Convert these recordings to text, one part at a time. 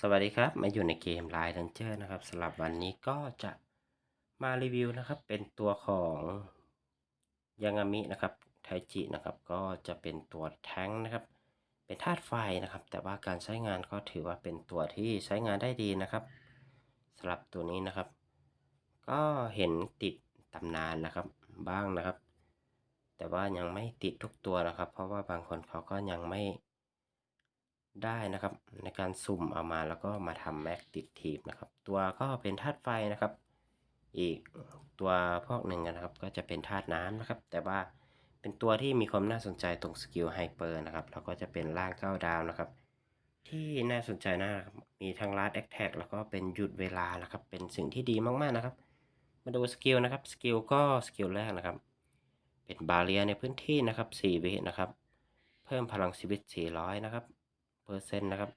สวัสดีครับ มาอยู่ในเกม Line Ranger นะครับสำหรับวันนี้ก็จะมารีวิวนะครับ เป็นตัวของยังามินะครับไทจินะครับ ก็จะเป็นตัวแท้งนะครับ เป็นธาตุไฟนะครับ แต่ว่าการใช้งานก็ถือว่าเป็นตัวที่ใช้งานได้ดีนะครับสำหรับตัวนี้นะครับ ก็เห็นติดตำนานนะครับบ้างนะครับ แต่ว่ายังไม่ติดทุกตัวนะครับ เพราะว่าบางคนเขาก็ยังไม่ ได้นะครับ ในการสุ่มเอามาแล้วก็มาทำแม็กติดทีบนะครับ ตัวก็เป็นธาตุไฟนะครับ อีกตัวพวกหนึ่งนะครับ ก็จะเป็นธาตุน้ำนะครับ แต่ว่าเป็นตัวที่มีความน่าสนใจตรงสกิลไฮเปอร์นะครับแล้วก็จะเป็นร่างเก้าดาวนะครับ ที่น่าสนใจนะครับมีทั้งลัดแอคแท็กแล้วก็เป็นหยุดเวลานะครับ เป็นสิ่งที่ดีมากๆนะครับ มาดูสกิลนะครับสกิลก็สกิลแรกนะครับ เป็นบาเรียในพื้นที่นะครับ4วินะครับ เพิ่มพลังชีวิต400นะครับ เปอร์เซ็นะครับ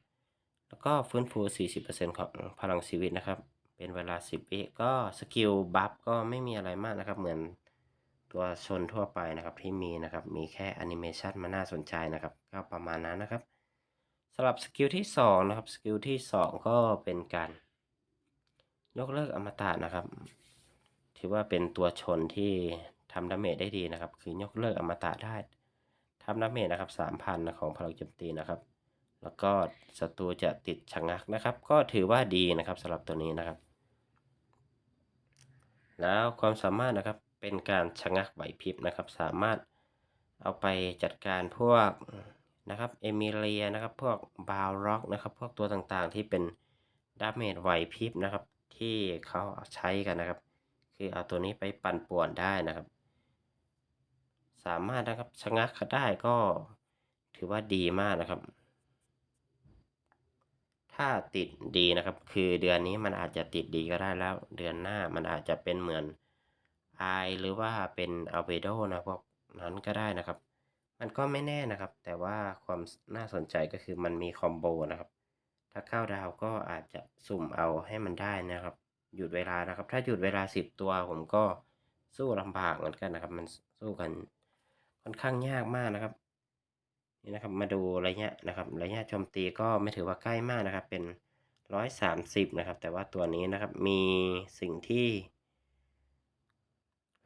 แล้วก็ฟื้นฟู 40%ของพลังชีวิตนะครับ เป็นเวลา 10 วิก็สกิลบัฟก็ไม่มีอะไรมากนะครับ เหมือนตัวชนทั่วไปนะครับที่มีนะครับ มีแค่แอนิเมชันมาน่าสนใจนะครับ ก็ประมาณนั้นนะครับสำหรับสกิลที่ 2 นะครับ สกิลที่ 2 ก็เป็นการยกเลิกอมตะนะครับ ถือว่าเป็นตัวชนที่ทำดาเมจได้ดีนะครับ คือยกเลิกอมตะได้ทำดาเมจนะครับ3,000นะของพลังโจมตีนะครับ แล้วก็ศัตรูจะติดชะงักนะครับ ก็ถือว่าดีนะครับสำหรับตัวนี้นะครับ แล้วความสามารถนะครับเป็นการชะงักไหวพริบนะครับ สามารถเอาไปจัดการพวกนะครับเอมิเลียนะครับพวกบาวร็อกนะครับ พวกตัวต่างๆที่เป็นดาเมจไหวพริบนะครับ ที่เขาใช้กันนะครับ คือเอาตัวนี้ไปปั่นป่วนได้นะครับ สามารถนะครับชะงักได้ก็ถือว่าดีมากนะครับ ถ้าติดดีนะครับ คือเดือนนี้มันอาจจะติดดีก็ได้แล้ว เดือนหน้ามันอาจจะเป็นเหมือนไอหรือว่าเป็นอัลเบโดนะพวกนั้นก็ได้นะครับ มันก็ไม่แน่นะครับ แต่ว่าความน่าสนใจก็คือมันมีคอมโบนะครับ ถ้าเข้าดาวก็อาจจะสุ่มเอาให้มันได้นะครับ หยุดเวลานะครับ ถ้าหยุดเวลาสิบตัวผมก็สู้ลำบากเหมือนกันนะครับ มันสู้กันค่อนข้างยากมากนะครับ นี่นะครับมาดูระยะนะครับระยะโจมตีก็ไม่ถือว่าใกล้มากนะครับ เป็นร้อยสามสิบนะครับ แต่ว่าตัวนี้นะครับมีสิ่งที่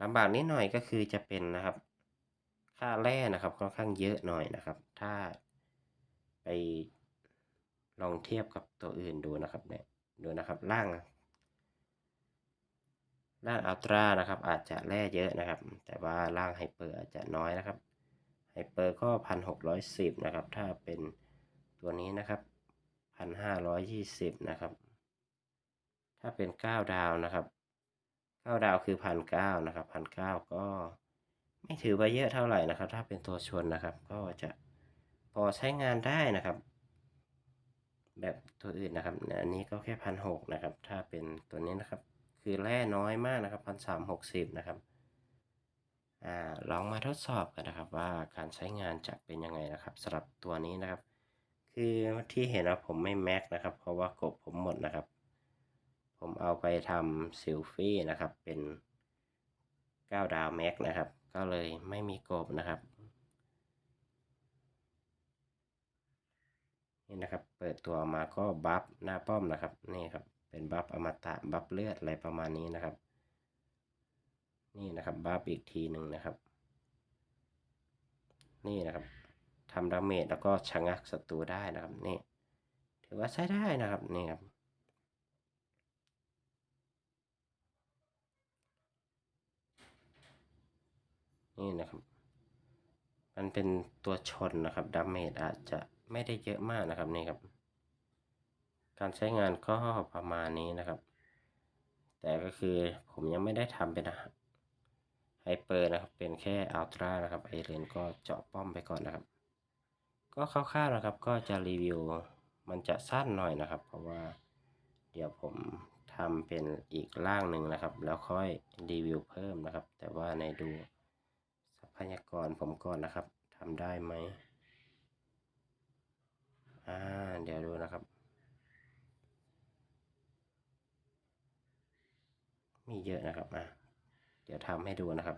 ลำบากนิดหน่อยก็คือจะเป็นนะครับ ค่าแร่นะครับค่อนข้างเยอะหน่อยนะครับ ถ้าไปลองเทียบกับตัวอื่นดูนะครับเนี่ยดูนะครับล่างล่างอัลตร้านะครับ อาจจะแร่เยอะนะครับ แต่ว่าล่างไฮเปอร์อาจจะน้อยนะครับ ไฮเปอร์ก็พันหกร้อยสิบนะครับ ถ้าเป็นตัวนี้นะครับพันห้าร้อยยี่สิบนะครับ ถ้าเป็นเก้าดาวนะครับเก้าดาวคือพันเก้านะครับพันเก้าก็ไม่ถือว่าเยอะเท่าไหร่นะครับ ถ้าเป็นตัวชนนะครับ ก็จะพอใช้งานได้นะครับ แบบตัวอื่นนะครับอันนี้ก็แค่พันหกนะครับ ถ้าเป็นตัวนี้นะครับ คือแร่น้อยมากนะครับพันสามหกสิบนะครับ ลองมาทดสอบกันนะครับว่าการใช้งานจะเป็นยังไงนะครับสำหรับตัวนี้นะครับ คือที่เห็นว่าผมไม่แม็กนะครับ เพราะว่ากบผมหมดนะครับ ผมเอาไปทำซิลฟี่นะครับ เป็น 9 ดาวแม็กนะครับ ก็เลยไม่มีกบนะครับนี่นะครับ เปิดตัวมาก็บัฟหน้าป้อมนะครับนี่ครับเป็นบัฟอมตะบัฟเลือดอะไรประมาณนี้นะครับ นี่นะครับบัฟอีกทีหนึ่งนะครับ นี่นะครับทำดาเมจแล้วก็ชะงักศัตรูได้นะครับนี่ถือว่าใช้ได้นะครับนี่ครับนี่นะครับ มันเป็นตัวชนนะครับดาเมจอาจจะไม่ได้เยอะมากนะครับนี่ครับ การใช้งานก็ประมาณนี้นะครับ แต่ก็คือผมยังไม่ได้ทำเป็น ไฮเปอร์นะครับ เป็นแค่อัลตร้านะครับไอเรนก็เจาะป้อมไปก่อนนะครับ ก็คร่าวๆนะครับ ก็จะรีวิวมันจะสั้นหน่อยนะครับ เพราะว่าเดี๋ยวผมทำเป็นอีกร่างหนึ่งนะครับ แล้วค่อยรีวิวเพิ่มนะครับ แต่ว่าในดูทรัพยากรผมก่อนนะครับทำได้ไหมอ่าเดี๋ยวดูนะครับ มีเยอะนะครับอะ เดี๋ยวทำให้ดูนะครับ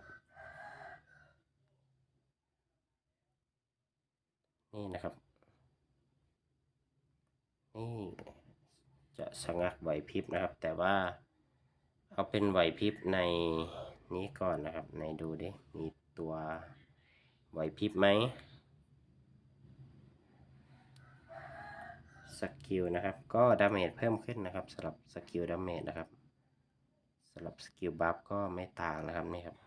นี่นะครับ นี่จะชะงักไหวพริบนะครับ แต่ว่าเอาเป็นไหวพริบในนี้ก่อนนะครับ ในดูดิ มีตัวไหวพริบไหมสกิลนะครับ ก็ดาเมจเพิ่มขึ้นนะครับสำหรับสกิลดาเมจนะครับำหรับสกิลบัฟก็ไม่ต่างนะครับนี่ครับ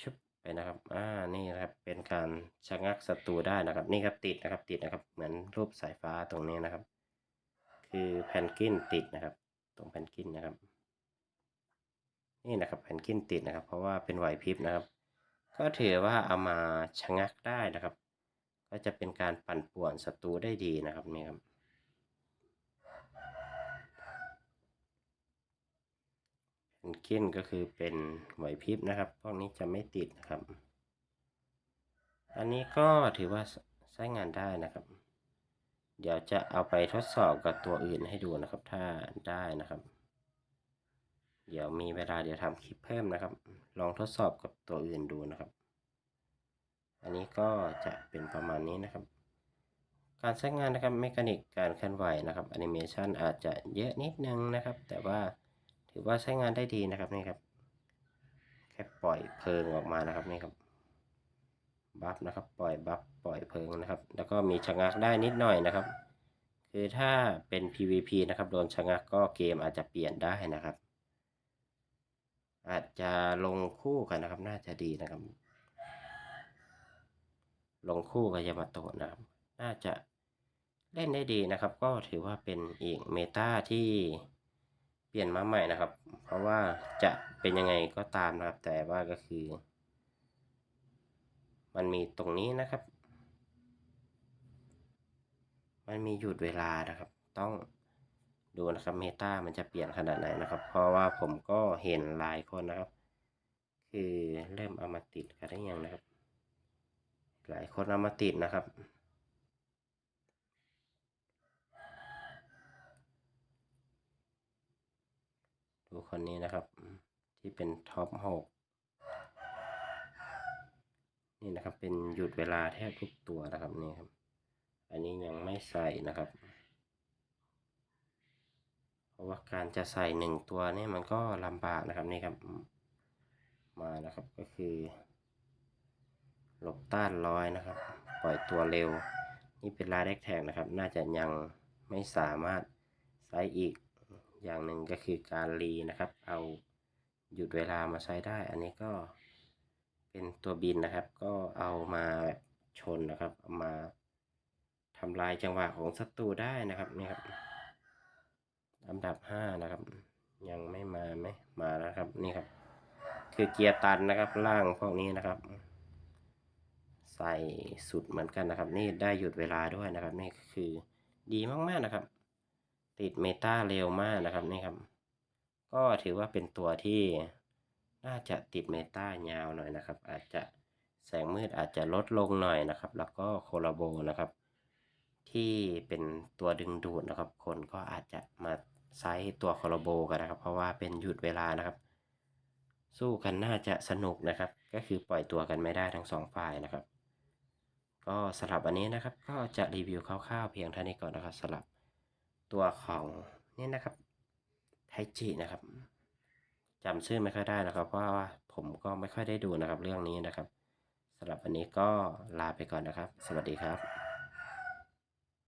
ชึบไปนะครับอ่านี่นะครับเป็นการชะงักศัตรูได้นะครับ นี่ครับติดนะครับติดนะครับ เหมือนรูปสายฟ้าตรงนี้นะครับ คือแพนกินติดนะครับ ตรงแพนกินนะครับ นี่นะครับแพนกินติดนะครับ เพราะว่าเป็นไหวพริบนะครับ ก็ถือว่าเอามาชะงักได้นะครับ ก็จะเป็นการปั่นป่วนศัตรูได้ดีนะครับนี่ครับ เพนกินก็คือเป็นไหวพริบนะครับ พวกนี้จะไม่ติดนะครับ อันนี้ก็ถือว่าใช้งานได้นะครับ เดี๋ยวจะเอาไปทดสอบกับตัวอื่นให้ดูนะครับ ถ้าได้นะครับ เดี๋ยวมีเวลาเดี๋ยวทำคลิปเพิ่มนะครับ ลองทดสอบกับตัวอื่นดูนะครับ อันนี้ก็จะเป็นประมาณนี้นะครับ การใช้งานนะครับเมคานิกการเคลื่อนไหวนะครับแอนิเมชันอาจจะเยอะนิดนึงนะครับ แต่ว่า ถือว่าใช้งานได้ดีนะครับนี่ครับ แค่ปล่อยเพลิงออกมานะครับนี่ครับบัฟนะครับปล่อยบัฟปล่อยเพลิงนะครับ แล้วก็มีชะงักได้นิดหน่อยนะครับ คือถ้าเป็น PVP นะครับโดนชะงักก็เกมอาจจะเปลี่ยนได้นะครับ อาจจะลงคู่กันนะครับ น่าจะดีนะครับ ลงคู่กับยามาโตะนะครับ น่าจะเล่นได้ดีนะครับ ก็ถือว่าเป็นอีกเมตาที่ เปลี่ยนมาใหม่นะครับ เพราะว่าจะเป็นยังไงก็ตามนะครับ แต่ว่าก็คือ มันมีตรงนี้นะครับ มันมีหยุดเวลานะครับ ต้องดูนะครับเมตามันจะเปลี่ยนขนาดไหนนะครับ เพราะว่าผมก็เห็นหลายคนนะครับ คือเริ่มเอามาติดกันได้ยังนะครับ หลายคนเอามาติดนะครับ ดูคนนี้นะครับ ที่เป็นท็อปหกนี่นะครับ เป็นหยุดเวลาแทบทุกตัวนะครับนี่ครับ อันนี้ยังไม่ใส่นะครับ เพราะว่าการจะใส่หนึ่งตัวนี่มันก็ลำบากนะครับนี่ครับ มานะครับก็คือหลบต้านร้อยนะครับ ปล่อยตัวเร็ว นี่เป็นลายแรกแท็กนะครับ น่าจะยังไม่สามารถใช้อีก อย่างหนึ่งก็คือการรีนะครับ เอาหยุดเวลามาใช้ได้ อันนี้ก็เป็นตัวบินนะครับ ก็เอามาแบบชนนะครับเอามาทำลายจังหวะของศัตรูได้นะครับนี่ครับอันดับห้านะครับ ยังไม่มาไหมมาแล้วครับนี่ครับ คือเกียร์ตันนะครับล่างพวกนี้นะครับ ใส่สุดเหมือนกันนะครับ นี่ได้หยุดเวลาด้วยนะครับ นี่คือดีมากๆนะครับ ติดเมตาเร็วมากนะครับนี่ครับ ก็ถือว่าเป็นตัวที่น่าจะติดเมตายาวหน่อยนะครับ อาจจะแสงมืดอาจจะลดลงหน่อยนะครับ แล้วก็โคลาโบนะครับ ที่เป็นตัวดึงดูดนะครับ คนก็อาจจะมาไซส์ตัวโคลาโบกันนะครับ เพราะว่าเป็นหยุดเวลานะครับ สู้กันน่าจะสนุกนะครับ ก็คือปล่อยตัวกันไม่ได้ทั้งสองฝ่ายนะครับ ก็สำหรับวันนี้นะครับ ก็จะรีวิวคร่าวๆเพียงเท่านี้ก่อนนะครับสำหรับ ตัวของนี่นะครับไทจินะครับจำชื่อไม่ค่อยได้นะครับ เพราะว่าผมก็ไม่ค่อยได้ดูนะครับ เรื่องนี้นะครับสำหรับวันนี้ก็ลาไปก่อนนะครับ สวัสดีครับ